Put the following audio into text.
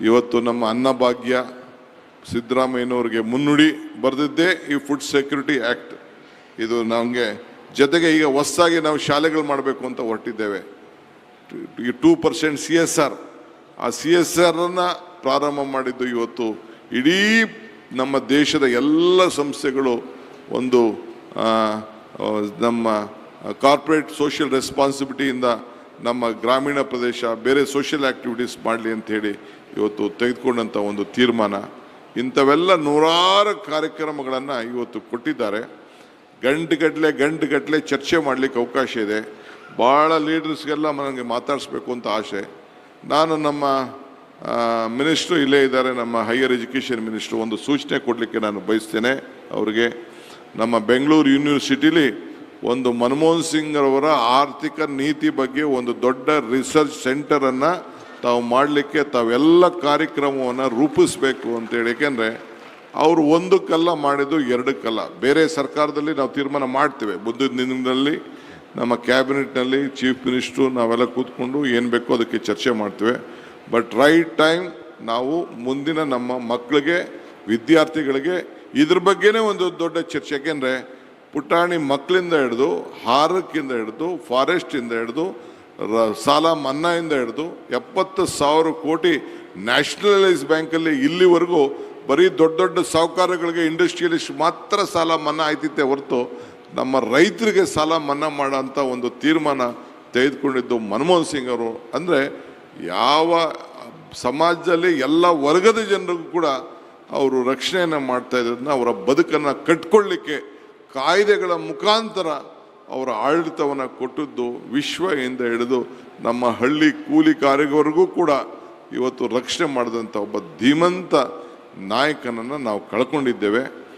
ಇವತ್ತು ನಮ್ಮ ಅನ್ನಭಾಗ್ಯ ಸಿದ್ದರಾಮಯ್ಯನವ್ರಿಗೆ ಮುನ್ನುಡಿ ಬರೆದಿದ್ದೇ ಈ ಫುಡ್ ಸೆಕ್ಯೂರಿಟಿ ಆ್ಯಕ್ಟ್ ಇದು ನಮಗೆ ಜೊತೆಗೆ ಈಗ ಹೊಸದಾಗಿ ನಾವು ಶಾಲೆಗಳು ಮಾಡಬೇಕು ಅಂತ ಹೊರಟಿದ್ದೇವೆ. ಈ two percent C S R ಆ ಸಿ ಎಸ್ ಆರನ್ನು ಪ್ರಾರಂಭ ಮಾಡಿದ್ದು ಇವತ್ತು ಇಡೀ ನಮ್ಮ ದೇಶದ ಎಲ್ಲ ಸಂಸ್ಥೆಗಳು ಒಂದು ನಮ್ಮ ಕಾರ್ಪೊರೇಟ್ ಸೋಷಿಯಲ್ ರೆಸ್ಪಾನ್ಸಿಬಿಲಿಟಿಯಿಂದ ನಮ್ಮ ಗ್ರಾಮೀಣ ಪ್ರದೇಶ ಬೇರೆ ಸೋಷಿಯಲ್ ಆ್ಯಕ್ಟಿವಿಟೀಸ್ ಮಾಡಲಿ ಅಂತ ಹೇಳಿ ಇವತ್ತು ತೆಗೆದುಕೊಂಡಂಥ ಒಂದು ತೀರ್ಮಾನ, ಇಂಥವೆಲ್ಲ ನೂರಾರು ಕಾರ್ಯಕ್ರಮಗಳನ್ನು ಇವತ್ತು ಕೊಟ್ಟಿದ್ದಾರೆ. ಗಂಟುಗಟ್ಟಲೆ ಗಂಟುಗಟ್ಟಲೆ ಚರ್ಚೆ ಮಾಡಲಿಕ್ಕೆ ಅವಕಾಶ ಇದೆ. ಭಾಳ ಲೀಡರ್ಸ್ಗೆಲ್ಲ ನನಗೆ ಮಾತಾಡಿಸ್ಬೇಕು ಅಂತ ಆಸೆ. ನಾನು ನಮ್ಮ ಮಿನಿಸ್ಟ್ರು ಇಲ್ಲೇ ಇದ್ದಾರೆ, ನಮ್ಮ ಹೈಯರ್ ಎಜುಕೇಷನ್ ಮಿನಿಸ್ಟ್ರು, ಒಂದು ಸೂಚನೆ ಕೊಡಲಿಕ್ಕೆ ನಾನು ಬಯಸ್ತೇನೆ ಅವರಿಗೆ. ನಮ್ಮ ಬೆಂಗಳೂರು ಯೂನಿವರ್ಸಿಟಿಲಿ ಒಂದು ಮನಮೋಹನ್ ಸಿಂಗ್ ಅವರ ಆರ್ಥಿಕ ನೀತಿ ಬಗ್ಗೆ ಒಂದು ದೊಡ್ಡ ರಿಸರ್ಚ್ ಸೆಂಟರನ್ನು ತಾವು ಮಾಡಲಿಕ್ಕೆ ತಾವೆಲ್ಲ ಕಾರ್ಯಕ್ರಮವನ್ನು ರೂಪಿಸಬೇಕು ಅಂತೇಳಿ ಏಕೆಂದರೆ ಅವರು ಒಂದಕ್ಕಲ್ಲ ಮಾಡಿದ್ದು ಎರಡಕ್ಕಲ್ಲ ಬೇರೆ ಸರ್ಕಾರದಲ್ಲಿ ನಾವು ತೀರ್ಮಾನ ಮಾಡ್ತೇವೆ. ಮುಂದಿನ ದಿನದಲ್ಲಿ ನಮ್ಮ ಕ್ಯಾಬಿನೆಟ್ನಲ್ಲಿ ಚೀಫ್ ಮಿನಿಸ್ಟ್ರು ನಾವೆಲ್ಲ ಕೂತ್ಕೊಂಡು ಏನು ಬೇಕೋ ಅದಕ್ಕೆ ಚರ್ಚೆ ಮಾಡ್ತೇವೆ. ಬಟ್ ರೈಟ್ ಟೈಮ್ ನಾವು ಮುಂದಿನ ನಮ್ಮ ಮಕ್ಕಳಿಗೆ, ವಿದ್ಯಾರ್ಥಿಗಳಿಗೆ ಇದ್ರ ಬಗ್ಗೆನೇ ಒಂದು ದೊಡ್ಡ ಚರ್ಚೆ. ಯಾಕೆಂದರೆ ಪುಟಾಣಿ ಮಕ್ಕಳಿಂದ ಹಿಡಿದು ಹಾರಕ್ಕಿಂದ ಹಿಡಿದು ಫಾರೆಸ್ಟಿಂದ ಹಿಡಿದು ಸಾಲ ಮನ್ನಾಯಿಂದ ಹಿಡಿದು ಎಪ್ಪತ್ತು ಸಾವಿರ ಕೋಟಿ ನ್ಯಾಷನಲೈಸ್ ಬ್ಯಾಂಕಲ್ಲಿ ಇಲ್ಲಿವರೆಗೂ ಬರೀ ದೊಡ್ಡ ದೊಡ್ಡ ಸಾಹುಕಾರಗಳಿಗೆ ಇಂಡಸ್ಟ್ರಿಯಲಿಸ್ಟ್ ಮಾತ್ರ ಸಾಲ ಮನ್ನಾ ಆಯ್ತಿತ್ತೆ ಹೊರತು ನಮ್ಮ ರೈತರಿಗೆ ಸಾಲ ಮನ್ನಾ ಮಾಡೋಂಥ ಒಂದು ತೀರ್ಮಾನ ತೆಗೆದುಕೊಂಡಿದ್ದು ಮನಮೋಹನ್ ಸಿಂಗ್ ಅವರು. ಅಂದರೆ ಯಾವ ಸಮಾಜದಲ್ಲಿ ಎಲ್ಲ ವರ್ಗದ ಜನರಿಗೂ ಕೂಡ ಅವರು ರಕ್ಷಣೆಯನ್ನು ಮಾಡ್ತಾ ಇರೋದನ್ನ ಅವರ ಬದುಕನ್ನು ಕಟ್ಕೊಳ್ಳಿಕ್ಕೆ ಕಾಯ್ದೆಗಳ ಮುಖಾಂತರ ಅವರ ಆಡಳಿತವನ್ನು ಕೊಟ್ಟದ್ದು ವಿಶ್ವದಿಂದ ಹಿಡಿದು ನಮ್ಮ ಹಳ್ಳಿ ಕೂಲಿ ಕಾರ್ಯವರೆಗೂ ಕೂಡ ಇವತ್ತು ರಕ್ಷಣೆ ಮಾಡಿದಂಥ ಒಬ್ಬ ಧೀಮಂತ ನಾಯಕನನ್ನು ನಾವು ಕಳ್ಕೊಂಡಿದ್ದೇವೆ.